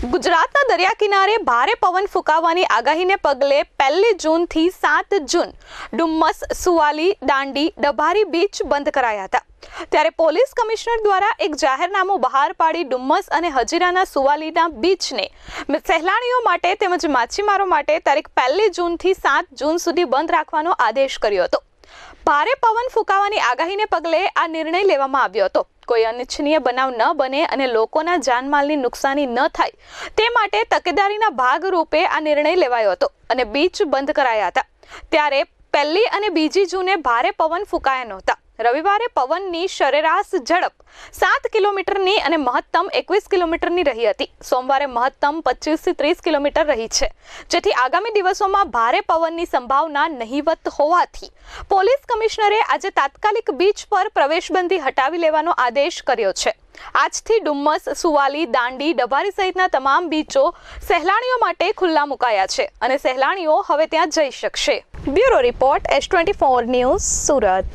ગુજરાતના દરિયા કિનારે ભારે પવન ફૂંકાવાની આગાહીને પગલે પહેલી જૂનથી સાત જૂન ડુમ્મસ, સુવાલી, દાંડી, ડભારી બીચ બંધ કરાયા હતા. ત્યારે પોલીસ કમિશનર દ્વારા એક જાહેરનામું બહાર પાડી ડુમ્મસ અને હજીરાના સુવાલીના બીચને સહેલાણીઓ માટે તેમજ માછીમારો માટે તારીખ પહેલી જૂનથી સાત જૂન સુધી બંધ રાખવાનો આદેશ કર્યો હતો. ભારે પવન ફૂંકાવાની આગાહીને પગલે આ નિર્ણય લેવામાં આવ્યો હતો. કોઈ અનિચ્છનીય બનાવ ન બને અને લોકોના જાનમાલની નુકસાની ન થાય, તે માટે તકેદારીના ભાગરૂપે આ નિર્ણય લેવાયો હતો અને બીચ બંધ કરાયા હતા. ત્યારે પહેલી અને બીજી જૂને ભારે પવન ફૂંકાયા નહોતા. રવિવારે પવનની સરેરાશ ઝડપ સાત કિલોમીટરની અને મહત્તમ એકવીસ કિલોમીટરની રહી હતી. સોમવારે મહત્તમ પચીસથી ત્રીસ કિલોમીટર રહી છે. જેથી આગામી દિવસોમાં ભારે પવનની સંભાવના નહીવત હોવાથી પોલીસ કમિશનરે આજે તાત્કાલિક બીચ પર પ્રવેશબંધી હટાવી લેવાનો આદેશ કર્યો છે. આજથી ડુમ્મસ, સુવાલી, દાંડી ડભારી સહિતના તમામ બીચો સહેલાણીઓ માટે ખુલ્લા મુકાયા છે અને સહેલાણીઓ હવે ત્યાં જઈ શકશે. Bureau report, S twenty four news, Surat.